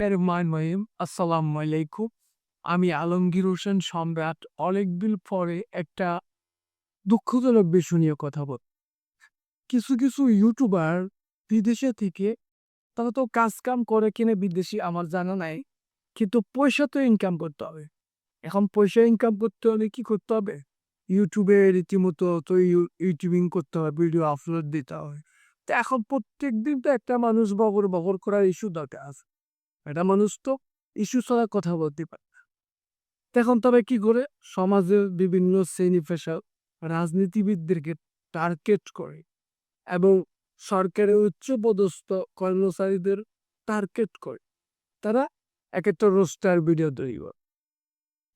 এর মাইম আসসালামু আলাইকুম আমি আলমগীর হোসেন সম্রাট, অনেকদিন পরে একটা দুঃখজনক বিষয় নিয়ে কথা বল। কিছু কিছু ইউটিউবার বিদেশে থেকে, তারা তো কাজ কাম করে কিনে বিদেশি আমার জানা নাই, কিন্তু পয়সা তো ইনকাম করতে হবে। এখন পয়সা ইনকাম করতে হলে কি করতে হবে? ইউটিউবে রীতিমতো তো ইউটিউবিং করতে হবে ভিডিও আপলোড দিতে হবে তো এখন প্রত্যেক দিন তো একটা মানুষ বগর বগর করার ইস্যু দরকার আছে। একটা মানুষ তো ইস্যু ছাড়া কথা বলতে পারে না। এখন তবে কি করে? সমাজের বিভিন্ন শ্রেণি পেশা রাজনীতিবিদদেরকে টার্গেট করে এবং সরকারের উচ্চ পদস্থ কর্মচারীদের টার্গেট করে। তারা এক একটা রোস্টার ভিডিও তৈরি করে।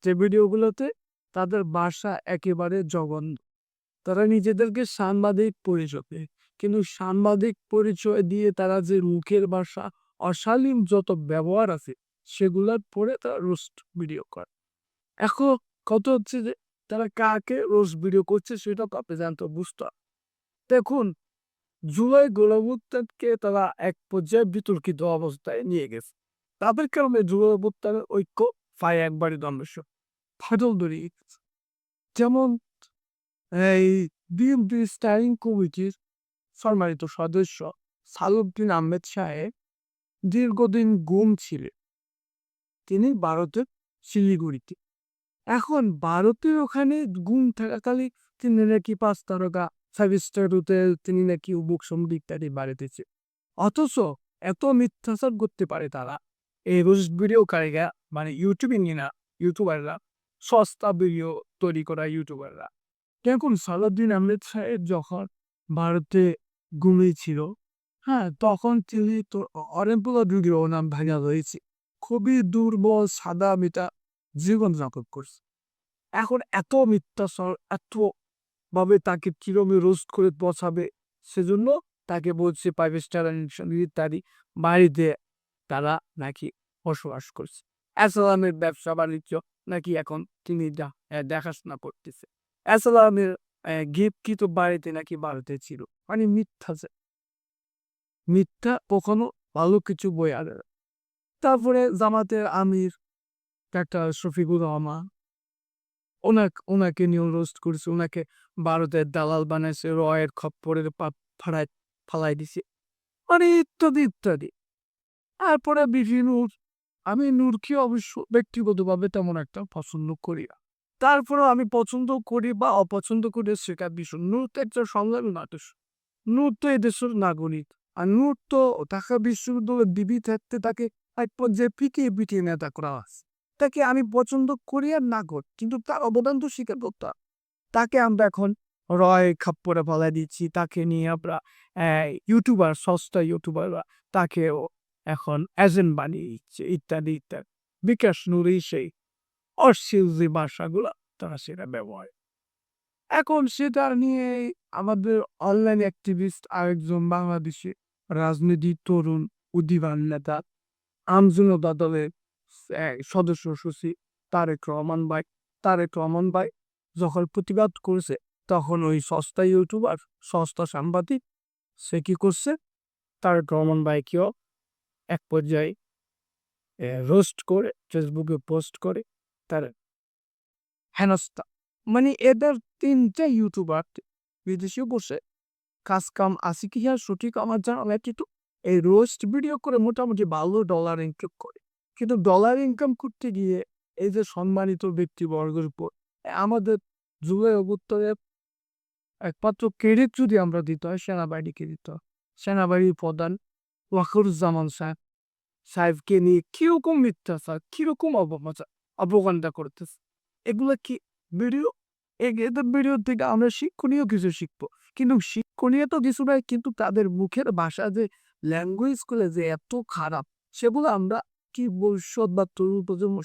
যে ভিডিওগুলোতে তাদের বাসা একেবারে জঘন্য। তারা নিজেদেরকে সাংবাদিক পরিচয়। কিন্তু সাংবাদিক পরিচয় দিয়ে তারা যে মুখের ভাষা অশালীন যত ব্যবহার আছে, সেগুলোর পরে তারা রোস্ট ভিডিও করে। এখন কত হচ্ছে যে, তারা কাকে রোস্ট ভিডিও করছে সেটা তো আপনি জানতে বুঝতে। দেখুন, জুলাই গোলাবুত্তানকে তারা এক পর্যায়ে বিতর্কিত অবস্থায় নিয়ে গেছে। তাদের কারণে জুলাই ঐক্য প্রায় একবারই ধ্বংস, ফাটল ধরিয়ে গেছে যেমন, এই বিএনপি স্ট্যান্ডিং কমিটির সম্মানিত সদস্য সালুদ্দিন আহমেদ সাহেব দীর্ঘদিন গুম ছিলেন। তিনি ভারতের শিলিগুড়িতে। এখন ভারতের ওখানে গুম থাকাকালে তিনি নাকি পাঁচ তারকা ফাইভ স্টার হোটেল তিনি নাকি উবুক সমুদ্র ইত্যাদি বাড়িতেছে অথচ এত মিথ্যাচার করতে পারে তারা। এই রোজ ভিডিও কারিগা মানে ইউটিউবিং না ইউটিউবাররা সস্তা ভিডিও তৈরি করা ইউটিউবাররা দেখুন সালাউদ্দিন আহমেদ সাহেব যখন ভারতে ঘুমিয়েছিল হ্যাঁ তখন তিনি তো অরেম্পলা যুগের নাম ভাঙা রয়েছে। খুবই দুর্বল, সাদা মিটা জীবনযাপন করছে। এখন এত মিথ্যাচার, এত ভাবে তাকে কিরমে রোস্ট করে বসাবে, সেজন্য তাকে বলছে ফাইভ স্টার ইত্যাদি বাড়িতে তারা নাকি বসবাস করছে। অ্যাসালামের ব্যবসা বাণিজ্য নাকি এখন তিনি দেখাশোনা করতেছে। অ্যাসালামের গিফট কিন্তু বাড়িতে নাকি বাড়িতে ছিল। মানে মিথ্যা যে মিথ্যা কখনো ভালো কিছু বই আনে না। তারপরে জামাতের আমির, ডাক্তার শফিকুর রহমান, ওনাকে ওনাকে নিয়ে রোস্ট করছে, ওনাকে ভারতের দালাল বানাইছে, রয়ের খপ্পরের ফাড়াই ফালাই দিছে মানে ইত্যাদি ইত্যাদি। তারপরে বিভিন্ন আমি নূরকে অবশ্য ব্যক্তিগতভাবে তেমন একটা পছন্দ করি না। তারপরেও আমি পছন্দ করি বা অপছন্দ করি, সেটা বিষয় নূর তো একটা সংগ্রামী মানুষ, নূর তো এদেশের নাগরিক। আর নূর তো ঢাকা বিশ্ববিদ্যালয়ের ডিবি থাকতে তাকে এক পর্যায়ে পিটিয়ে পিটিয়ে নেতা করা আছে তাকে আমি পছন্দ করি আর না করি, কিন্তু তার অবদান তো স্বীকার করতে তাকে আমরা এখন রয় খাপ্পরে ফেলা দিচ্ছি। তাকে নিয়ে আমরা ইউটিউবার, সস্তা ইউটিউবাররা তাকেও এখন এজেন্ট বানিয়ে দিচ্ছে, ইত্যাদি ইত্যাদি। বিকাশ নুরি সেই অশ্লীল যে ভাষাগুলো, তারা সেটা ব্যবহার এখন সেটা নিয়ে আমাদের অনলাইন অ্যাক্টিভিস্ট আরেকজন বাংলাদেশে রাজনীতি, তরুণ উদ্দীবান নেতা আমজনতা দলের সদস্য সচিব তারেক রহমান ভাই। তারেক রহমান ভাই যখন প্রতিবাদ করেছে, তখন ওই সস্তা ইউটিউবার, সস্তা সাংবাদিক, সে কি করছে? তারেক রহমান ভাইকেও এক পর্যায়ে রোস্ট করে, ফেসবুকে পোস্ট করে তার হেনস্থা। মানে এদের তিনটে ইউটিউবার বিদেশে বসে কাজ কাম আছে কি? আর সঠিক আমার জানা নাই। কিন্তু এই রোস্ট ভিডিও করে মোটামুটি ভালো ডলার ইনকাম করে। কিন্তু ডলার ইনকাম করতে গিয়ে এই যে সম্মানিত ব্যক্তিবর্গের উপর আমাদের যুগের অভ্যুত্তরের একমাত্র ক্রেডিট যদি আমরা দিতে হয়, সেনাবাহিনীকে দিতে হয়। সেনাবাহিনীর প্রধান ওয়াকরুজ্জামান সাহেব, সাহেবকে নিয়ে কীরকম মিথ্যাচার, কীরকম অপপ্রচার অপকাণ্ডা করতেছে। এগুলো কি ভিডিও থেকে আমরা শিক্ষণীয় কিছু শিখব। কিন্তু শিক্ষণীয় তো কিছু কিন্তু তাদের মুখের ভাষা যে যে এত খারাপ, সেগুলো আমরা কি ভবিষ্যৎ বা তরুণ প্রজন্ম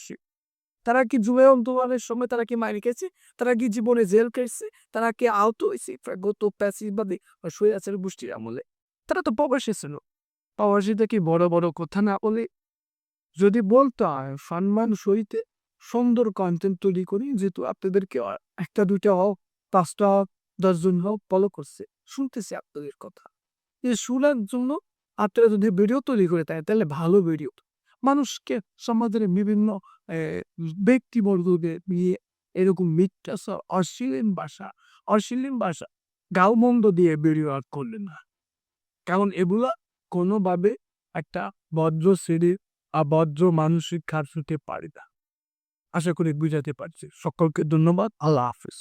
তারা কি অন্তমানের সময় তারা কি মারি খেয়েছে? তারা কি জীবনে জেল খেয়েছে? তারা কি আহত হয়েছে? গত প্যাসিবাদী সৈয়াছের গোষ্ঠীর আমলে? তারা তো প্রবাসী ছিল। প্রবাসী থেকে বড় বড় কথা না বলে যদি বলতে সম্মান সহিতে সুন্দর কন্টেন্ট তৈরি করি যেহেতু আপনাদেরকে একটা, দুইটা হোক, পাঁচটা হোক, দশজন হোক ফলো করছে শুনতেছে আপনাদের কথা এই শোনার জন্য আপনারা যদি ভিডিও তৈরি করে থাকেন, তাহলে ভালো ভিডিও মানুষকে, সমাজের বিভিন্ন ব্যক্তিবর্গকে নিয়ে এরকম মিথ্যা অশ্লীল ভাষা অশ্লীল ভাষা গালমন্দ দিয়ে ভিডিও আউট করলেন না। কারণ এগুলা কোনোভাবে একটা ভদ্র শ্রেণির আর মানসিক খাত হতে পারে না। আশা করি বুঝাতে পারছি। সকলকে ধন্যবাদ। আল্লাহ হাফেজ।